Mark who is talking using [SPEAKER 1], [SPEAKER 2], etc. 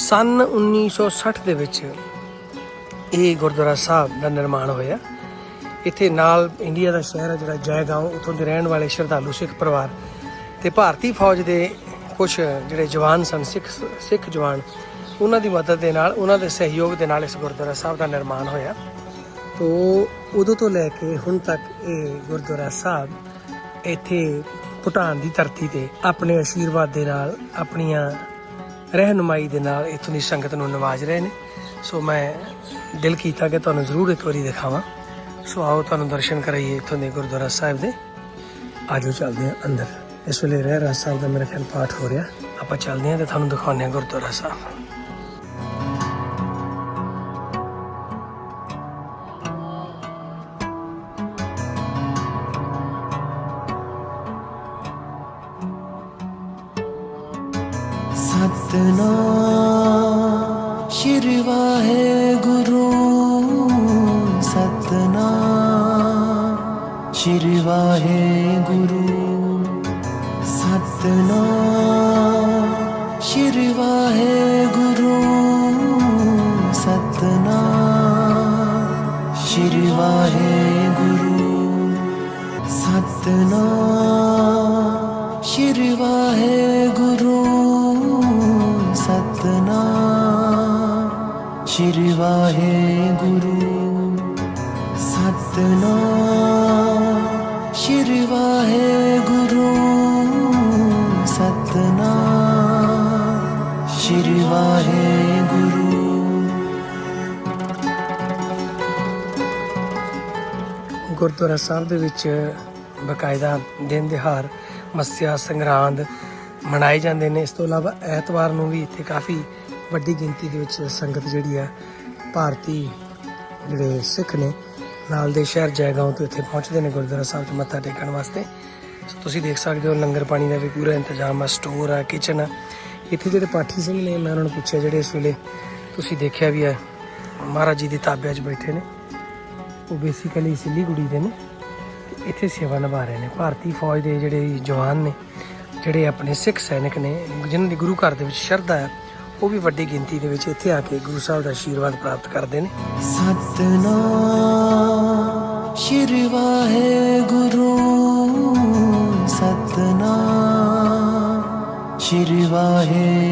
[SPEAKER 1] ਸਨ 1960 ਦੇ ਵਿੱਚ ਇਹ ਗੁਰਦੁਆਰਾ ਸਾਹਿਬ ਦਾ ਨਿਰਮਾਣ ਹੋਇਆ। ਇੱਥੇ ਨਾਲ ਇੰਡੀਆ ਦਾ ਸ਼ਹਿਰ ਹੈ ਜਿਹੜਾ ਜੈਗਾਉਂ ਉੱਥੋਂ ਦੇ ਰਹਿਣ ਵਾਲੇ ਸ਼ਰਧਾਲੂ, ਸਿੱਖ ਪਰਿਵਾਰ ਤੇ ਭਾਰਤੀ ਫੌਜ ਦੇ ਕੁਝ ਜਿਹੜੇ ਜਵਾਨ ਸਨ, ਸਿੱਖ ਸਿੱਖ ਜਵਾਨ, ਉਹਨਾਂ ਦੀ ਮਦਦ ਦੇ ਨਾਲ, ਉਹਨਾਂ ਦੇ ਸਹਿਯੋਗ ਦੇ ਨਾਲ ਇਸ ਗੁਰਦੁਆਰਾ ਸਾਹਿਬ ਦਾ ਨਿਰਮਾਣ ਹੋਇਆ। ਤੋ ਉਦੋਂ ਤੋਂ ਲੈ ਕੇ ਹੁਣ ਤੱਕ ਇਹ ਗੁਰਦੁਆਰਾ ਸਾਹਿਬ ਇੱਥੇ ਭੂਟਾਨ ਦੀ ਧਰਤੀ ਤੇ ਆਪਣੇ ਆਸ਼ੀਰਵਾਦ ਦੇ ਨਾਲ ਆਪਣੀਆਂ ਰਹਿਨੁਮਾਈ ਦੇ ਨਾਲ ਇੱਥੋਂ ਦੀ ਸੰਗਤ ਨੂੰ ਨਵਾਜ ਰਹੇ ਨੇ। ਸੋ ਮੈਂ ਦਿਲ ਕੀਤਾ ਕਿ ਤੁਹਾਨੂੰ ਜ਼ਰੂਰ ਇੱਕ ਵਾਰੀ ਦਿਖਾਵਾਂ। ਸੋ ਆਓ ਤੁਹਾਨੂੰ ਦਰਸ਼ਨ ਕਰਾਈਏ ਇੱਥੋਂ ਦੇ ਗੁਰਦੁਆਰਾ ਸਾਹਿਬ ਦੇ। ਆਜੋ ਚੱਲਦੇ ਹਾਂ ਅੰਦਰ। ਇਸ ਵੇਲੇ ਰਹਿ ਰਾਜ ਸਾਹਿਬ ਦਾ ਮੇਰਾ ਖਿਆਲ ਪਾਠ ਹੋ ਰਿਹਾ। ਆਪਾਂ ਚੱਲਦੇ ਹਾਂ ਤੇ ਤੁਹਾਨੂੰ ਦਿਖਾਉਂਦੇ ਹਾਂ ਗੁਰਦੁਆਰਾ ਸਾਹਿਬ।
[SPEAKER 2] ਸਤਨਾਮ ਸ਼੍ਰੀ ਵਾਹਿਗੁਰੂ ਸਤਨਾਮ ਸ਼੍ਰੀ ਵਾਹਿਗੁਰੂ ਸਤਨਾਮ ਸ਼੍ਰੀ ਵਾਹਿਗੁਰੂ ਸਤਨਾਮ ਸ਼੍ਰੀ ਵਾਹਿਗੁਰੂ ਸਤਨਾਮ ਸ਼੍ਰੀ ਵਾਹਿਗੁਰੂ ਸ਼੍ਰੀ ਵਾਹਿਗੁਰੂ ਸਤਨਾਮ। ਸ਼੍ਰੀ ਵਾਹਿਗੁਰੂ ਸਤਨਾਮ। ਸ਼੍ਰੀ ਵਾਹਿਗੁਰੂ
[SPEAKER 1] ਗੁਰਦੁਆਰਾ ਸਾਹਿਬ ਦੇ ਵਿੱਚ ਬਕਾਇਦਾ ਦਿਨ ਦਿਹਾੜ ਮੱਸਿਆ ਸੰਗਰਾਂਦ ਮਨਾਏ ਜਾਂਦੇ ਨੇ। ਇਸ ਤੋਂ ਇਲਾਵਾ ਐਤਵਾਰ ਨੂੰ ਵੀ ਇੱਥੇ ਕਾਫੀ ਵੱਡੀ ਗਿਣਤੀ ਦੇ ਵਿੱਚ ਸੰਗਤ ਜਿਹੜੀ ਆ, ਭਾਰਤੀ ਜਿਹੜੇ ਸਿੱਖ ਨੇ, ਨਾਲ ਦੇ ਸ਼ਹਿਰ ਜੈਗਾਉਂ ਤੋਂ ਇੱਥੇ ਪਹੁੰਚਦੇ ਨੇ ਗੁਰਦੁਆਰਾ ਸਾਹਿਬ 'ਚ ਮੱਥਾ ਟੇਕਣ ਵਾਸਤੇ। ਸੋ ਤੁਸੀਂ ਦੇਖ ਸਕਦੇ ਹੋ ਲੰਗਰ ਪਾਣੀ ਦਾ ਵੀ ਪੂਰਾ ਇੰਤਜ਼ਾਮ ਆ ਸਟੋਰ ਆ ਕਿਚਨ ਆ। ਇੱਥੇ ਜਿਹੜੇ ਪਾਠੀ ਸਿੰਘ ਨੇ, ਮੈਂ ਉਹਨਾਂ ਨੂੰ ਪੁੱਛਿਆ ਜਿਹੜੇ ਇਸ ਵੇਲੇ ਤੁਸੀਂ ਦੇਖਿਆ ਵੀ ਆ, ਮਹਾਰਾਜ ਜੀ ਦੇ ਤਾਬਿਆਂ 'ਚ ਬੈਠੇ ਨੇ। ਉਹ ਬੇਸਿਕਲੀ ਸਿੱਲੀਗੁੜੀ ਦੇ ਨੇ। ਇੱਥੇ ਸੇਵਾ ਨਿਭਾ ਰਹੇ ਨੇ। ਭਾਰਤੀ ਫੌਜ ਦੇ ਜਿਹੜੇ ਜਵਾਨ ਨੇ, ਜਿਹੜੇ ਆਪਣੇ ਸਿੱਖ ਸੈਨਿਕ ਨੇ ਜਿਨ੍ਹਾਂ ਦੀ ਗੁਰੂ ਘਰ ਦੇ ਵਿੱਚ ਸ਼ਰਧਾ ਹੈ ਉਹ ਵੀ ਵੱਡੀ ਗਿਣਤੀ ਦੇ ਵਿੱਚ ਇੱਥੇ ਆ ਕੇ ਗੁਰੂ ਸਾਹਿਬ ਦਾ ਆਸ਼ੀਰਵਾਦ ਪ੍ਰਾਪਤ ਕਰਦੇ ਨੇ।
[SPEAKER 2] ਸਤਨਾਮ, ਸ਼੍ਰੀ ਵਾਹਿਗੁਰੂ, ਸਤਨਾਮ, ਸ਼੍ਰੀ ਵਾਹਿਗੁਰੂ